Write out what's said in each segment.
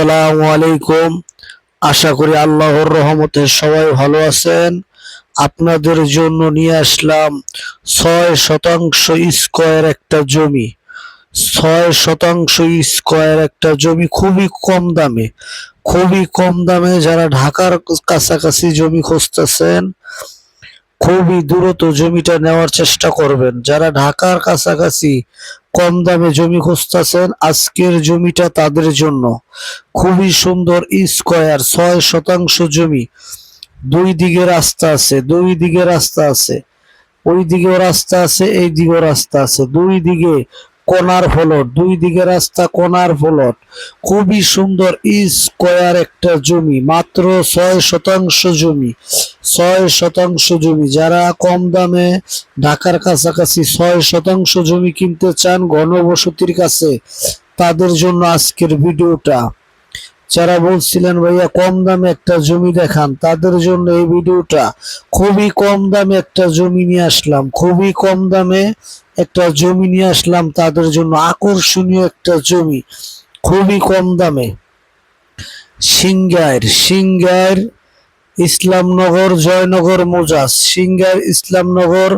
আসসালামু আলাইকুম। আশা করি আল্লাহর রহমতে সবাই ভালো আছেন। আপনাদের জন্য নিয়ে আসলাম ছয় শতাংশ স্কোয়ার একটা জমি। ছয় শতাংশ স্কোয়ার একটা জমি খুবই কম দামে। খুবই কম দামে যারা ঢাকার কাছাকাছি জমি খুঁজতেছেন খুবই দ্রুত জমিটা নেওয়ার চেষ্টা করবেন। যারা ঢাকার কাছাকাছি কম দামে জমি খুঁজতেছেন, আজকের জমিটা তাদের জন্য। খুবই সুন্দর স্কোয়ার, ছয় শতাংশ জমি। দুই দিকে রাস্তা আছে, দুই দিকে রাস্তা আছে, ওই দিকেও রাস্তা আছে, এই দিকেও রাস্তা আছে। দুই দিকে কোনার ফলট, দুই দিকে রাস্তা কোনার ফলট। খুবই সুন্দর স্কোয়ার একটা জমি, মাত্র ছয় শতাংশ জমি, ছয় শতাংশ জমি। যারা কম দামে ঢাকার কাছাকাছি ছয় শতাংশ জমি কিনতে চান, ঘনবসতির কাছে, তাদের জন্য আজকের ভিডিওটা। যারা বলছিলেন, ভাইয়া, কম দামে একটা জমি দেখান। তাদের জন্য এই ভিডিওটা খুবই কম দামে একটা জমি নিয়ে আসলাম। খুবই কম দামে একটা জমি নিয়ে আসলাম। তাদের জন্য আকর্ষণীয় একটা জমি। খুবই কম দামে। সিঙ্গার সিঙ্গার ইসলামনগর, জয়নগর মোজা, সিঙ্গার ইসলামনগর,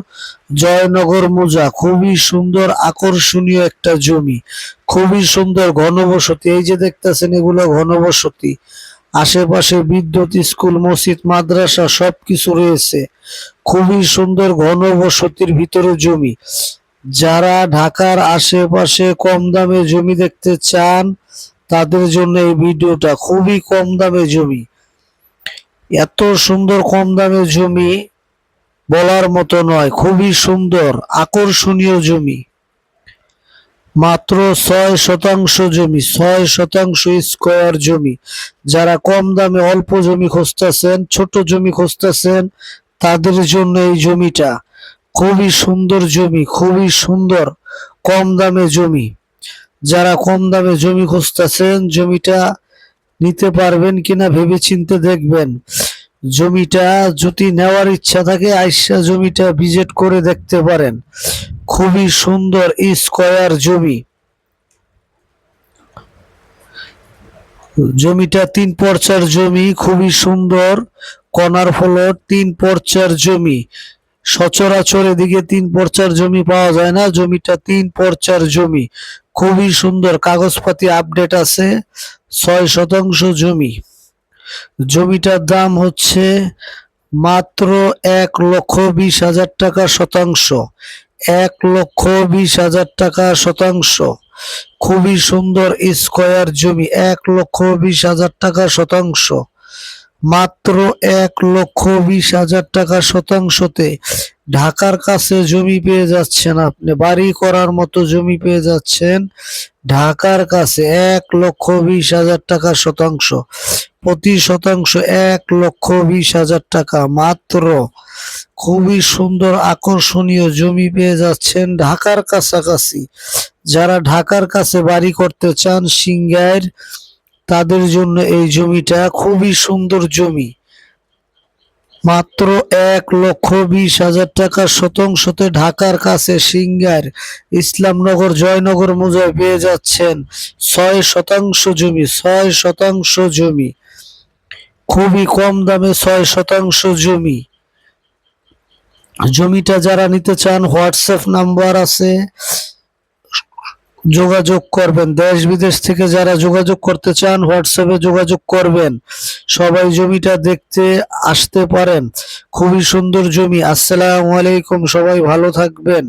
জয়নগর মোজা, খুবই সুন্দর, আকর্ষণীয় একটা জমি, খুবই সুন্দর ঘনবসতি, এই যে দেখতেছেন এগুলো ঘনবসতি, আশেপাশে বিদ্যুৎ স্কুল, মসজিদ, মাদ্রাসা, সবকিছু রয়েছে, খুবই সুন্দর ঘনবসতির ভিতরে জমি, যারা ঢাকার আশেপাশে কম দামে জমি দেখতে চান, তাদের জন্য এই ভিডিওটা খুবই কম দামে জমি এত সুন্দর কম দামে জমি বলার মতো নয়, খুবই সুন্দর, আকর্ষণীয় জমি। মাত্র ছয় শতাংশ জমি, ছয় শতাংশ স্কোয়ার জমি। যারা কম দামে অল্প জমি খুঁজতেছেন, ছোট জমি খুঁজতেছেন, তাদের জন্য এই জমিটা খুবই সুন্দর জমি, খুবই সুন্দর কম দামে জমি। যারা কম দামে জমি খুঁজতেছেন, জমিটা নিতে পারবেন কিনা ভেবে চিনতে দেখবেন। জমিটা যদি নেওয়ার ইচ্ছা থাকে, আইসা জমিটা ভিজিট করে দেখতে পারেন। খুবই সুন্দর স্কোয়ার জমি। জমিটা তিন পর্চার জমি, খুবই সুন্দর। কনার ফলট তিন পর্চার জমি। সচরাচর এদিকে তিন পর্চার জমি পাওয়া যায় না, জমিটা তিন পর্চার জমি। খুবই সুন্দর কাগজপাতি আপডেট আছে। ছয় শতাংশ জমি। জমিটার দাম হচ্ছে মাত্র এক লক্ষ বিশ হাজার টাকা শতাংশ। এক লক্ষ বিশ হাজার টাকা শতাংশ। খুবই সুন্দর স্কোয়ার জমি, এক লক্ষ বিশ হাজার টাকা শতাংশ। মাত্র এক লক্ষ বিশ হাজার টাকা শতাংশতে ঢাকার কাছে জমি পেয়ে যাচ্ছেন আপনি, বাড়ি করার মতো জমি পেয়ে যাচ্ছেন। ঢাকার কাছে এক লক্ষ বিশ হাজার টাকা শতাংশ, প্রতি শতাংশ এক লক্ষ বিশ হাজার টাকা মাত্র। খুবই সুন্দর, আকর্ষণীয় জমি পেয়ে যাচ্ছেন ঢাকার কাছাকাছি। যারা ঢাকার কাছে বাড়ি করতে চান সিঙ্গার তাদের জন্য এই জমিটা খুবই সুন্দর জমি। মাত্র এক লক্ষ বিশ হাজার টাকা শতাংশতে ঢাকার কাছে সিঙ্গার ইসলামনগর, জয়নগর মোজায় পেয়ে যাচ্ছেন ছয় শতাংশ জমি, ছয় শতাংশ জমি। খুবই কম দামে ছয় শতাংশ জমি। জমিটা যারা নিতে চান, হোয়াটসঅ্যাপ নাম্বার আছে। যোগাযোগ করবেন। দেশ বিদেশ থেকে যারা যোগাযোগ করতে চান হোয়াটসঅ্যাপে যোগাযোগ করবেন। সবাই জমিটা দেখতে আসতে পারেন। খুবই সুন্দর জমি। আসসালামু আলাইকুম, সবাই ভালো থাকবেন।